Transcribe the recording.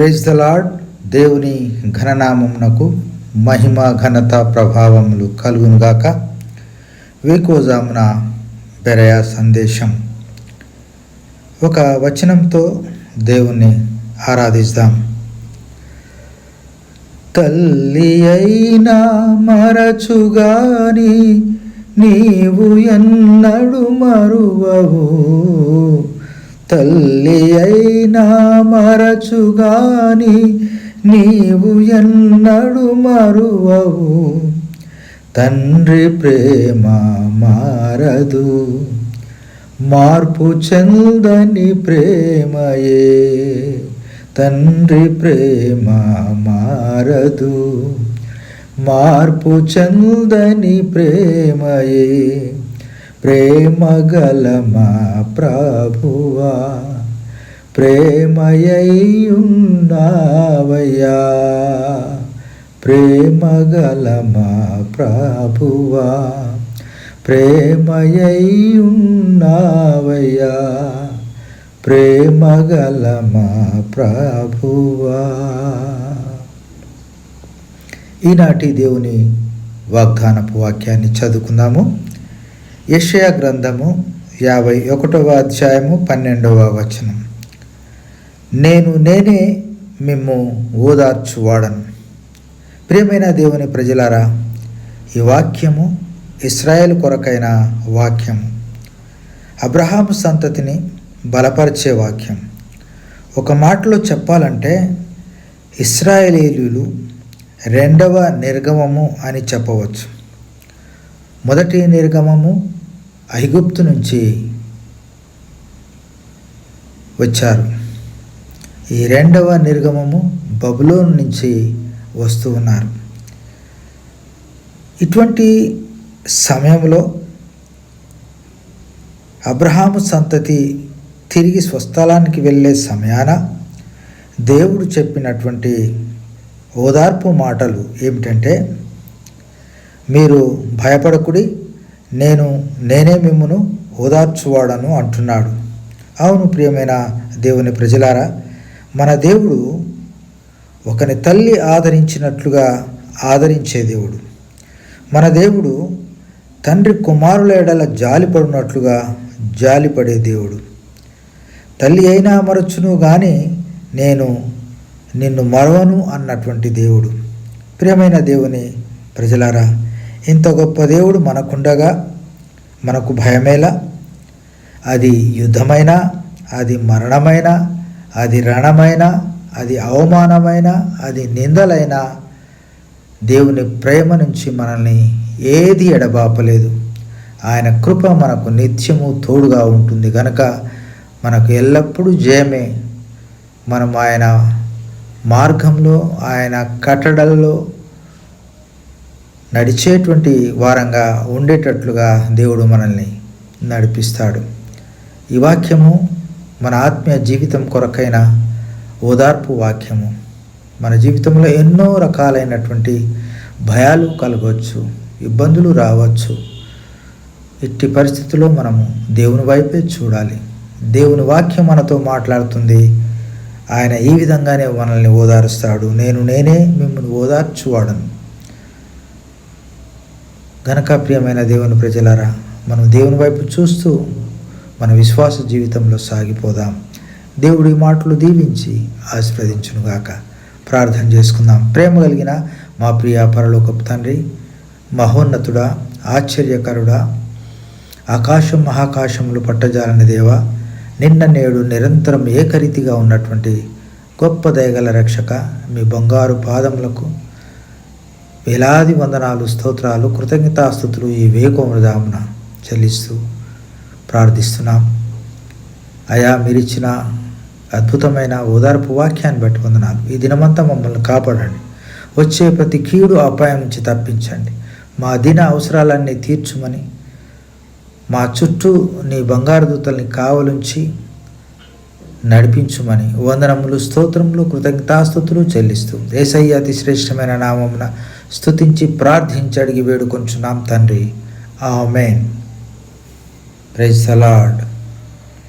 Praise the lord దేవుని ఘననామమునకు మహిమ ఘనత ప్రభావములు కలుగునుగాక వేకోజామున బెరయ సందేశం. ఒక వచనంతో దేవుణ్ణి ఆరాధిస్తాం. తల్లి అయినా మరచుగాని నీవు ఎన్నడు మరువవు. తల్లి అయినా మరచుగాని నీవు ఎన్నడు మరువవు. తండ్రి ప్రేమ మారదు. మార్పు చెందని ప్రేమయే. తండ్రి ప్రేమ మారదు. మార్పు చెందని ప్రేమయే. ప్రేమగలమా మా ప్రభువా? ప్రేమయ్యున్నావయ్యా. ప్రేమగలమా మా ప్రభువా? ప్రేమయ్యున్నావయ్యా. ప్రేమగలమా మా ప్రభువా? ఈనాటి దేవుని వాగ్దానపు వాక్యాన్ని చదువుకుందాము. యషయ గ్రంథము యాభై ఒకటవ అధ్యాయము పన్నెండవ వచనం. నేను నేనే మిమ్ము ఓదార్చువాడను. ప్రియమైన దేవుని ప్రజలారా ఈ వాక్యము ఇస్రాయేల్ కొరకైన వాక్యము. అబ్రహాము సంతతిని బలపరిచే వాక్యం. ఒక మాటలో చెప్పాలంటే ఇస్రాయేలీలు రెండవ నిర్గమము అని చెప్పవచ్చు. మొదటి నిర్గమము ఐగుప్తు నుంచి వచ్చారు. ఈ రెండవ నిర్గమము బబులోన్ నుంచి వస్తూ ఉన్నారు. ఇటువంటి సమయంలో అబ్రహాము సంతతి తిరిగి స్వస్థలానికి వెళ్ళే సమయాన దేవుడు చెప్పినటువంటి ఓదార్పు మాటలు ఏమిటంటే మీరు భయపడకుడి నేను నేనే మిమ్మును ఓదార్చువాడను అంటున్నాడు. అవును ప్రియమైన దేవుని ప్రజలారా మన దేవుడు ఒకని తల్లి ఆదరించినట్లుగా ఆదరించే దేవుడు. మన దేవుడు తండ్రి కుమారుల ఎడల జాలిపడినట్లుగా జాలిపడే దేవుడు. తల్లి అయినా మరచును కానీ నేను నిన్ను మరవను అన్నటువంటి దేవుడు. ప్రియమైన దేవుని ప్రజలారా ఇంత గొప్ప దేవుడు మనకుండగా మనకు భయమేలా? అది యుద్ధమైనా అది మరణమైనా అది రణమైనా అది అవమానమైన అది నిందలైనా దేవుని ప్రేమ నుంచి మనల్ని ఏది ఎడబాపలేదు. ఆయన కృప మనకు నిత్యము తోడుగా ఉంటుంది కనుక మనకు ఎల్లప్పుడూ జయమే. మనం ఆయన మార్గంలో ఆయన కట్టడల్లో నడిచేటువంటి వారంగా ఉండేటట్లుగా దేవుడు మనల్ని నడిపిస్తాడు. ఈ వాక్యము మన ఆత్మీయ జీవితం కొరకైన ఓదార్పు వాక్యము. మన జీవితంలో ఎన్నో రకాలైనటువంటి భయాలు కలగవచ్చు ఇబ్బందులు రావచ్చు. ఇట్టి పరిస్థితుల్లో మనము దేవుని వైపే చూడాలి. దేవుని వాక్యం మనతో మాట్లాడుతుంది. ఆయన ఈ విధంగానే మనల్ని ఓదారుస్తాడు. నేను నేనే మిమ్మల్ని ఓదార్చువాడను. గనక ప్రియమైన దేవుని ప్రజలారా మనం దేవుని వైపు చూస్తూ మన విశ్వాస జీవితంలో సాగిపోదాం. దేవుడి మాటలు దీవించి ఆశీర్వదించునుగాక. ప్రార్థన చేసుకుందాం. ప్రేమ కలిగిన మా ప్రియ పరలోకపు తండ్రి మహోన్నతుడా ఆశ్చర్యకరుడా ఆకాశం మహాకాశములు పట్టజాలని దేవ నిన్న నేడు నిరంతరం ఏకరీతిగా ఉన్నటువంటి గొప్ప దయగల రక్షక మీ బంగారు పాదములకు వేలాది వందనాలు స్తోత్రాలు కృతజ్ఞతాస్థుతులు ఈ వేకోమృదామున చెల్లిస్తూ ప్రార్థిస్తున్నాం. అయా మీరిచ్చిన అద్భుతమైన ఓదార్పు వాక్యాన్ని బట్టి వందనాలు. ఈ దినమంతా మమ్మల్ని కాపాడండి. వచ్చే ప్రతి కీడు అపాయం నుంచి తప్పించండి. మా దిన అవసరాలన్నీ తీర్చుమని మా చుట్టూ నీ బంగారు దూతల్ని కావలుంచి నడిపించుమని వందనములు స్తోత్రములు కృతజ్ఞతాస్థుతులు చెల్లిస్తూ ఏసయ్య అతి శ్రేష్టమైన నామమున స్థుతించి ప్రార్థించి అడిగి వేడుకొంచున్నాం తండ్రి. ఆమెన్. Praise salad